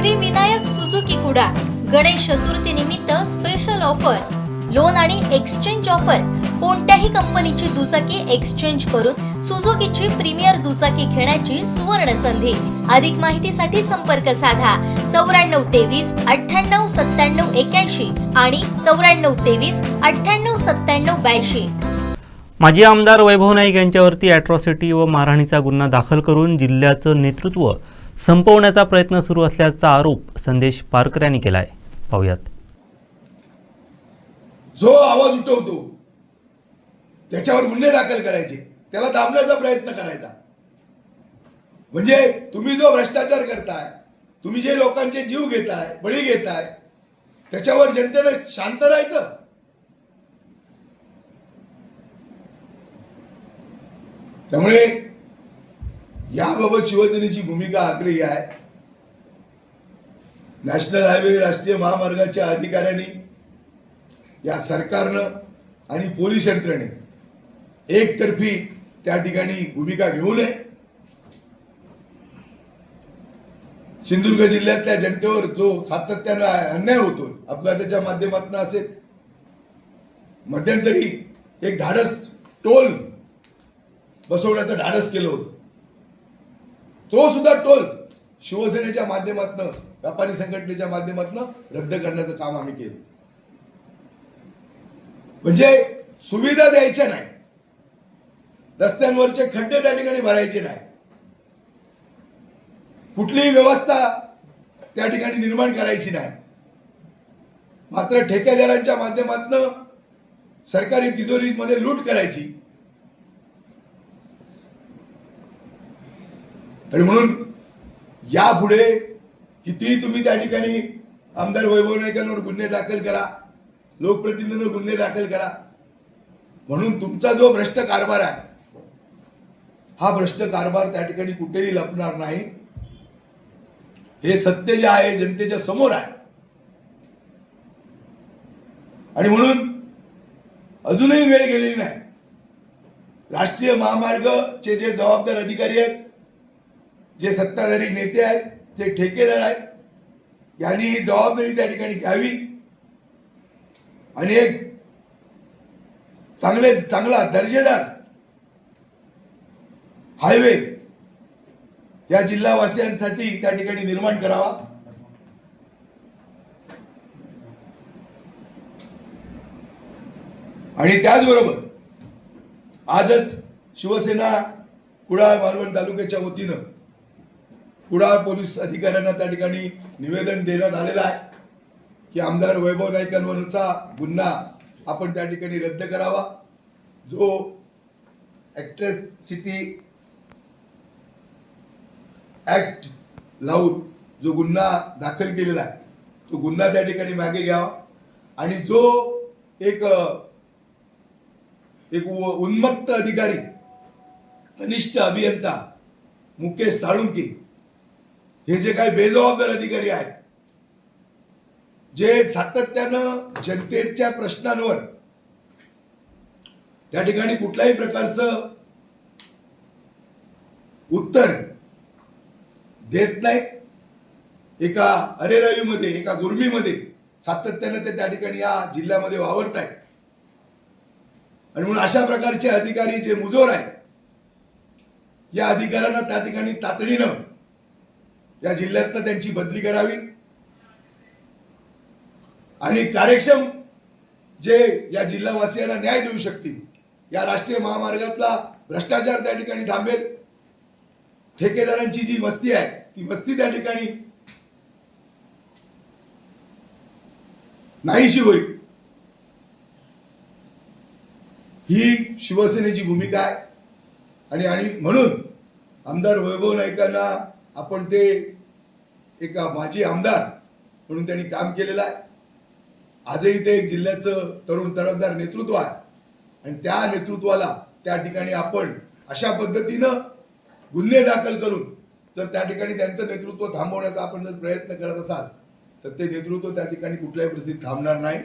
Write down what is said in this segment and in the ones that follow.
Shri Vinayak Suzuki कुडा गणेश चतुर्थी निमित्त special offer loan आणि exchange offer कोणत्याही कंपनीची दुचाकी एक्सचेंज करून सुझुकीची प्रीमियर दुचाकी घेण्याची सुवर्ण संधी. अधिक माहितीसाठी संपर्क साधा. चौऱ्याण्णव तेवीस अठ्ठ्याण्णव सत्त्याण्णव एक्याऐंशी आणि चौऱ्याण्णव तेवीस अठ्ठ्याण्णव सत्त्याण्णव ब्याऐंशी. माजी आमदार वैभव नाईक यांच्यावरती अॅट्रॉसिटी व मारहाणीचा गुन्हा दाखल करून जिल्ह्याचं नेतृत्व संपवण्याचा प्रयत्न सुरू असल्याचा आरोप संदेश पारकर यांनी केला आहे पाहुयात. जो आवाज उठवतो त्याच्यावर गुन्हे दाखल करायचे. त्याला दाबण्याचा प्रयत्न करायचा. म्हणजे तुम्ही जो भ्रष्टाचार करताय तुम्ही जे लोकांचे जीव घेताय बळी घेताय त्याच्यावर जनतेनं शांत राहायचं? त्यामुळे याबाबत शिवसेनेची भूमिका आग्रही आहे. नॅशनल हायवे राष्ट्रीय महामार्गाच्या अधिकाऱ्यांनी या सरकारनं आणि पोलीस यंत्रणे एकतर्फी त्या ठिकाणी भूमिका घेऊ नये. सिंधुदुर्ग जिल्ह्यातल्या जनतेवर जो सातत्यानं अन्याय होतो अपघाताच्या माध्यमातून असेल मध्यंतरी एक धाडस टोल बसवण्याचं धाडस केलं होतं. तो सुद्धा टोल शिवसेनेच्या माध्यमातून व्यापारी संघटनेच्या माध्यमातून रद्द करण्याचं काम आम्ही केलं. म्हणजे सुविधा द्यायच्या नाही. रस्त्यांवरचे खड्डे त्या ठिकाणी भरायचे नाही. कुठलीही व्यवस्था त्या ठिकाणी निर्माण करायची नाही. मात्र ठेकेदारांच्या माध्यमातून सरकारी तिजोरीमध्ये लूट करायची. आणि म्हणून यापुढे कितीही तुम्ही त्या ठिकाणी आमदार वैभव नाईकांवर गुन्हे दाखल करा लोकप्रतिनिधींवर गुन्हे दाखल करा. म्हणून तुमचा जो भ्रष्ट कारभार आहे हा भ्रष्ट कारभार त्या ठिकाणी कुठेही लपणार नाही. हे सत्य जे आहे जनतेच्या समोर आहे. आणि म्हणून अजूनही वेळ गेलेली नाही. राष्ट्रीय महामार्गचे जे जबाबदार अधिकारी आहेत जे सत्ताधारी नेते आहेत जे ठेकेदार आहेत यांनी ही जबाबदारी त्या ठिकाणी घ्यावी. आणि एक चांगले चांगला दर्जेदार हायवे या जिल्हावासियांसाठी त्या ठिकाणी निर्माण करावा. आणि त्याचबरोबर आजच शिवसेना कुडाळ मालवण तालुक्याच्या वतीनं कुडाळ पोलीस अधिकाऱ्यांना त्या ठिकाणी निवेदन देण्यात आलेलं आहे की आमदार वैभव नाईकांवरचा गुन्हा आपण त्या ठिकाणी रद्द करावा. जो ॲक्ट्रेस सिटी ॲक्ट लावून जो गुन्हा दाखल केलेला आहे तो गुन्हा त्या ठिकाणी मागे घ्यावा. आणि जो एक एक उन्मत्त अधिकारी कनिष्ठ अभियंता मुकेश साळुंकी हे जे काही बेजबाबदार अधिकारी आहेत जे सातत्यानं जनतेच्या प्रश्नांवर त्या ठिकाणी कुठल्याही प्रकारचं उत्तर देत नाही एका अरेरावीमध्ये एका गुर्मीमध्ये सातत्यानं ते त्या ठिकाणी या जिल्ह्यामध्ये वावरत आहेत. आणि म्हणून अशा प्रकारचे अधिकारी जे मुजोर आहेत या अधिकाऱ्यांना त्या ठिकाणी तातडीनं या जिल्ह्यातनं त्यांची बदली करावी. आणि कार्यक्षम जे या जिल्हावासियांना न्याय देऊ शकतील या राष्ट्रीय महामार्गातला भ्रष्टाचार त्या ठिकाणी थांबेल. ठेकेदारांची जी मस्ती आहे ती मस्ती त्या ठिकाणी नाहीशी होईल. ही शिवसेनेची भूमिका आहे. आणि आणि म्हणून आमदार वैभव नाईकांना आपण ते एका माजी आमदार म्हणून त्यांनी काम केलेलं आहे. आजही ते एक जिल्ह्याचं तरुण तडफदार नेतृत्व आहे. आणि त्या नेतृत्वाला त्या ठिकाणी आपण अशा पद्धतीनं गुन्हे दाखल करून जर त्या ठिकाणी त्यांचं नेतृत्व थांबवण्याचा आपण जर प्रयत्न करत असाल तर ते नेतृत्व त्या ठिकाणी कुठल्याही परिस्थितीत थांबणार नाही.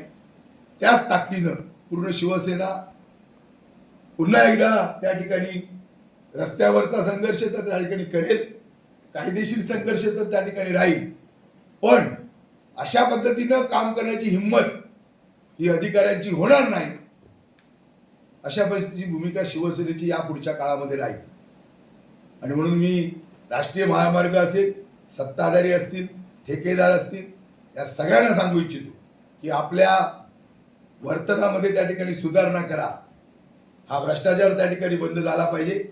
त्याच ताकदीनं पूर्ण शिवसेना पुन्हा एकदा त्या ठिकाणी रस्त्यावरचा संघर्ष तर त्या ठिकाणी करेल. कायदेशीर संघर्ष तर त्या ठिकाणी राहील. पण अशा पद्धतीनं काम करण्याची हिंमत ही अधिकाऱ्यांची होणार नाही. अशा परिस्थितीची भूमिका शिवसेनेची या पुढच्या काळामध्ये राहील. आणि म्हणून मी राष्ट्रीय महामार्ग असेल सत्ताधारी असतील ठेकेदार असतील या सगळ्यांना सांगू इच्छितो की आपल्या वर्तनामध्ये त्या ठिकाणी सुधारणा करा. हा भ्रष्टाचार त्या ठिकाणी बंद झाला पाहिजे.